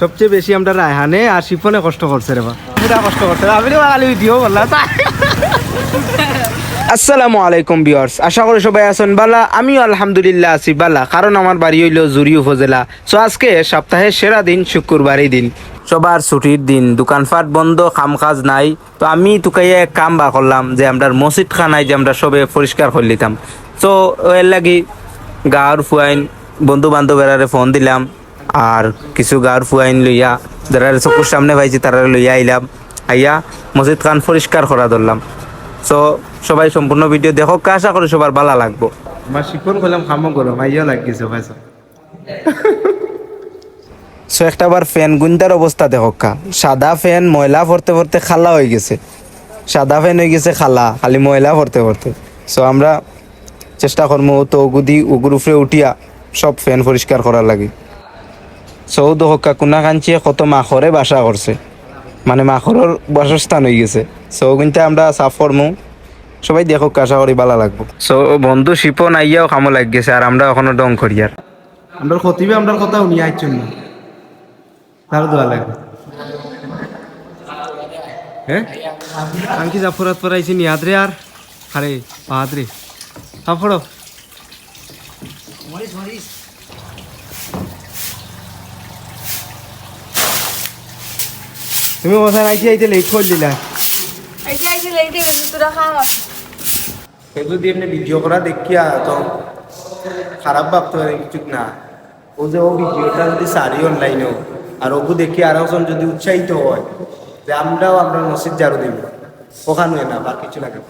সবচেয়ে বেশি আমরা রায়হানে আর শিফনে কষ্ট করছে রে কষ্ট করছে আমি খালি দিও বললা আসসালামু আলাইকুম বিয়ার্স আশা করি সবাই আছেন বালা। আমিও আলহামদুলিল্লাহ আছি বালা, কারণ আমার বাড়ি হইল জুরি উপজেলা। সো আজকে সপ্তাহের সেরা দিন, শুক্রবারই দিন। সবার ছুটির দিন, দোকানপাট বন্ধ কাম কাজ নাই। তো আমি তুকাইয়া এক কাম বা করলাম যে আমরা মসজিদ খানায় যে আমরা সবে পরিষ্কার করে নিতাম। তো এর লাগি গাঁর ফুয়াইন বন্ধু বান্ধবেরারে ফোন দিলাম। আর কিছু গাঁর ফুয়াইন লইয়া যারা চকুর সামনে পাইছি তারা লইয়া আইলাম। আইয়া মসজিদ খান পরিষ্কার করা ধরলাম। সো সবাই সম্পূর্ণ ভিডিও দেখো আশা করি সবার ভালো লাগবো। আমার করলাম খামো লাগিয়েছে সো একটা বার ফ্যান গুন্দার অবস্থা দেখো কা সাদা ফ্যান ময়লা ভরতে ভরতে খালা হয়ে গেছে। সাদা ফ্যান হয়ে গেছে খালা খালি ময়লা ভরতে ভরতে। সো আমরা চেষ্টা করব তো ওগুদি উগুর উপরে উঠিয়া সব ফ্যান পরিষ্কার করার লাগে। সৌদ হকা কুনা কাঞ্চিয়ে কত মাখরে বাসা করছে। মানে মাখরের বাসস্থান হয়ে গেছে। সো কিন্তু আমরা সাফ করমু সবাই দেখো আশা করি ভালো লাগবো। সো বন্ধু শিপন আইয়াও খামো লাগ গেছে আর আমরা এখনও ডং করি আর আমরা খতিবে আমরা কথা উনি আইছেন না। তার দোয়া লাগবে। হ্যাঁ? আমি কি জাফরাত পর আইছি নিয়াদ রে আর? আরে পাহাদ রে। সাফড়ো তুমি কোথায় আইছি আইতে লেট করে দিলা। এই যে লেটে গেছে তোরা খাওয়া সেগুলো দিয়ে এমনি ভিডিও করা দেখিয়া তো খারাপ ভাবতে পারে কিছু না। ও যে ও ভিডিওটা যদি সারি অনলাইনেও আর ওকে দেখি আর একজন যদি উৎসাহিত হয় যে আমরাও আমরা মসজিদ জারু দিব। ওখানে না বা কিছু লাগে।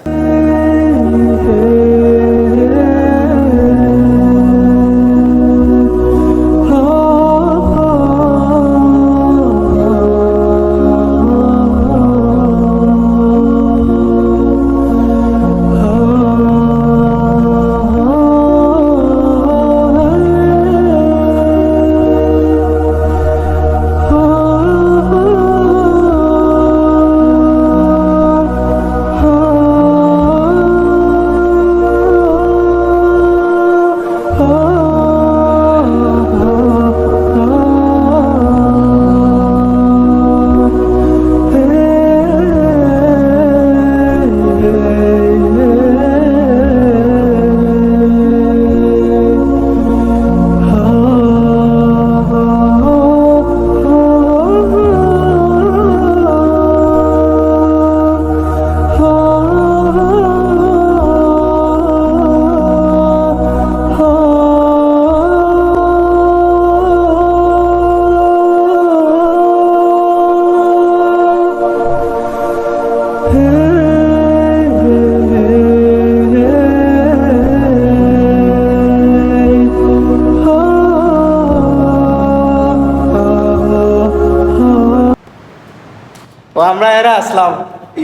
ও, আমরা এরা আসলাম।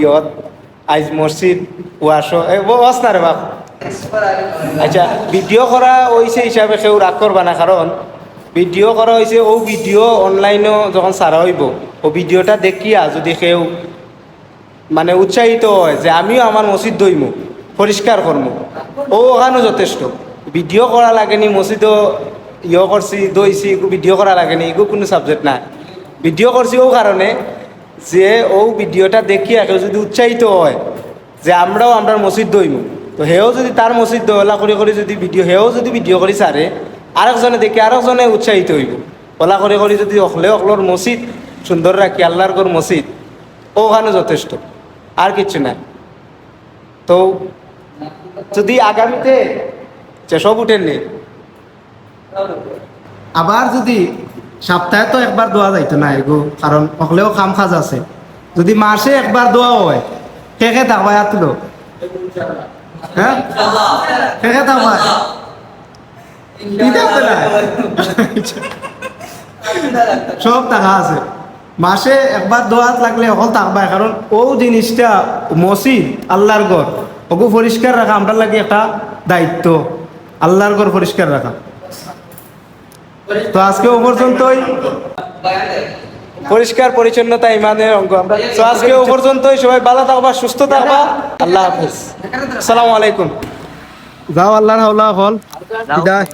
ইয়ত, আইজ মসজিদ ওয়াশো বস না রে বাপ। আচ্ছা ভিডিও করা হয়েছে হিসাবে কেউ রাগ করবা না, কারণ ভিডিও করা হয়েছে ও ভিডিও অনলাইনেও যখন সারা হইব, ও ভিডিওটা দেখিয়া যদি কেউ মানে উৎসাহিত হয় যে আমিও আমার মসজিদ দইমু পরিষ্কার করমু, ও ওখানেও যথেষ্ট। ভিডিও করা লাগেনি, মসজিদও ইয়ে করছি দইছি ভিডিও করা লাগেনি এগুলো কোনো সাবজেক্ট নাই। ভিডিও করছি ও কারণে যে ও ভিডিওটা দেখিয়া কেউ যদি উৎসাহিত হয়, যে আমরাও আমরা মসজিদ দইমু। তো হেও যদি তার মসজিদ দোলা করে করে যদি ভিডিও, হেও যদি ভিডিও করি সারে, আরেকজনে দেখি আরেকজনে উৎসাহিত হইব। ওলা করে করে যদি অকলে অকলর মসজিদ, সুন্দর রাখি, আল্লাহর গর মসজিদ, ওখানে যথেষ্ট, আর কিছু নাই। তো যদি আগামীতে সব উঠেননি আবার যদি সপ্তাহে তো একবার দোয়া যাইতো না, এগো, কারণ অকলেও কাম কাজ আছে। যদি মাসে একবার দোয়া হয়, কে কে থাকবা তুলো হ্যাঁ? সব টাকা আছে। মাসে একবার দোয়াত লাগলে অকল থাকবা কারণ ও জিনিসটা মসজিদ, আল্লাহর ঘর। ওকে পরিষ্কার রাখা আমরা লাগে একটা দায়িত্ব। আল্লাহর ঘর পরিষ্কার রাখা। তো আজকে ও পর্যন্তই পরিষ্কার পরিচ্ছন্নতা ইমানের অঙ্গ আমরা। তো আজকে ও পর্যন্তই সবাই ভালো থাকবা সুস্থ থাকবা। আল্লাহ হাফিজ। আসসালামু আলাইকুম। যাও আল্লাহ হাওলা হল। বিদায়।